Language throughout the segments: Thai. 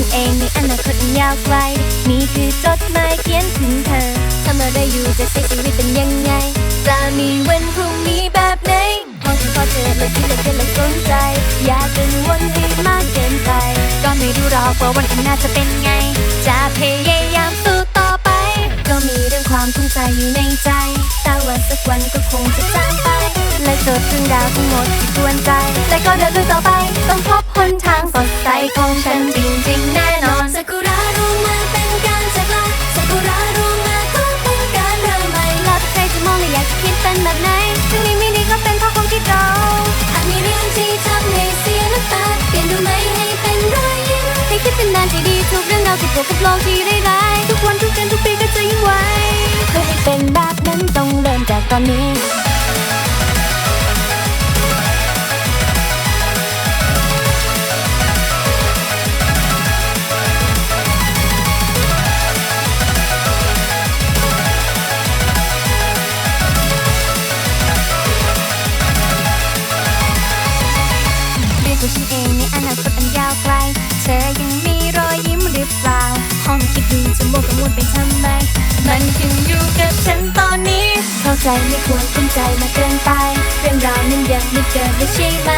คตอันยาวไกลนี่คือจดหมายเขียนถึงเธอทำอะไรอยู่จะใช้ชีวิตเป็นยังไง จะมีวันพรุ่งนี้แบบไหนพอฉันพอเจอเลยที่เหลือก็เลยสนใจ อย่ากังวลให้มากเกินไป ก็ไม่รู้หรอกว่าวันข้างหน้าจะเป็นไง จะพยายามสู้ต่อไป ก็มีเรื่องความทุกข์ใจอยู่ในใจ แต่ว่าสักวันก็คงจะจางไปและจดเรื่องราวทั้งหมดที่กวนใจและก็เดินต่อไป ต้องพบหนทางสดใสของฉัน จริงแน่นอนซากุระรู้มาเป็นการจากลาซากุระรู้มาก็เป็นการเริ่มใหม่แล้วแต่ใครจะมองและอยากจะคิดเป็นแบบไหนถึงนี้ไม่ดีก็เป็นเพราะความคิดเราหากมีเรื่องที่ทำให้เสียน้ำตาเปลี่ยนดูไหมให้เป็นรอยยิ้มให้คิดเป็นด้านที่ดีทุกเรื่องราวที่เกี่ยวกับโลกที่ร้ายๆทุกวันทุกเดือนทุกปีก็จะยิ่งไวเพื่อให้เป็นแบบนั้นต้องเริ่มจากตอนนี้ เรียกว่าฉันเองในอนาคตอันยาวไกล เธอยังมีรอยยิ้มหรือเปล่า ห้องคิดดูจะโมกกังวลไปทำไม มันขึ้นอยู่กับฉันตอนนี้ เข้าใจไม่ควรคุ้มใจมากเกินไป เรื่องราวนั้นยังไม่เกิดไม่ใช่ไหม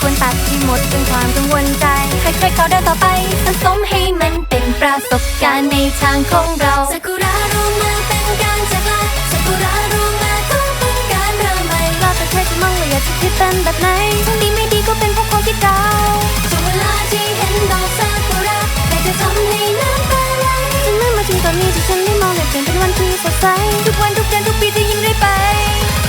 ควรตัดที่หมดเป็นความกังวลใจ ค่อยๆเข้าเดินต่อไปผสมให้มันเป็นประสบการณ์ในทางของเราซากุระรู้มาเป็นการจากลาซากุระรู้มาก็เป็นการเริ่มใหม่เราแต่เธอจะมองว่าอยากจะคิดเป็นแบบไหนทั้งดีไม่ดีก็เป็นเพราะ ความคิดเราถึงเวลาที่เห็นดอกซากุระแต่จะทำให้น้ำตาไหลจนเมื่มาถึงตอนนี้ที่ฉันได้มองและเปลี่ยนเป็นวันที่สดใสทุกวันทุกเดือนทุกปีจะยิ่งเรื่อยไป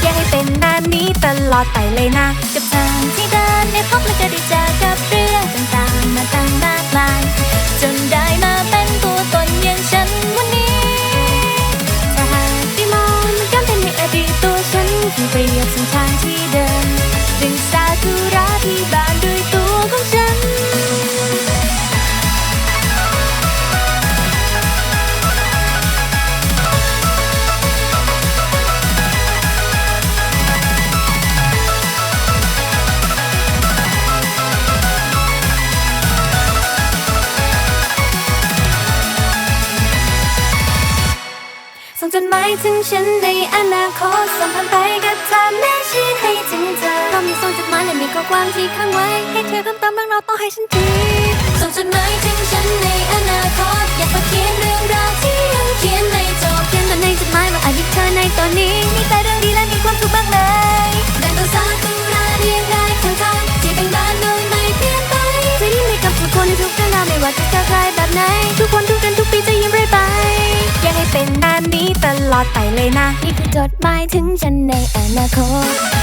อยากให้เป็นแบบนี้ตลอดไปเลยนะ กับทางที่เดินได้พบและก็ได้เจอกับเรื่องต่างๆมาตั้งมากมายจนได้มาเป็นตัวตนอย่างฉันวันนี้ถ้าหากได้มองมันก็เป็นในอดีตตัวฉันที่เปรียบเส้นทางที่เดิน ดึงซากุระที่บานด้วยตัวของฉัน ส่งจดหมายถึงฉันในอนาคตส่งผ่านไปกับามที่ค้างไว้ ให้เธอคำตามบ้างเราต้องให้ฉันทีส่งจดหมายถึงฉันในอนาคต อยากมาเขียนเรื่องราวที่ยังเขียนไม่จบเขียนมาในจดหมายว่าอายุเธอในตอนนี้ มีแต่เรื่องดีและมีความสุขบ้างเลยดังตัวซากุระเรียงรายข้างๆที่เป็นบ้านโดยไม่เปลี่ยนไปจะยิ้มให้กับทุกคนในทุกเรื่องราวไม่ว่าจะเจอใครแบบไหน ทุกคนทุกเดือนทุกปีจะยิ้มเรื่อยไปอยากให้เป็นแบบนี้ตลอดไปเลยนะ นี่คือจดหมายถึงฉันในอนาคต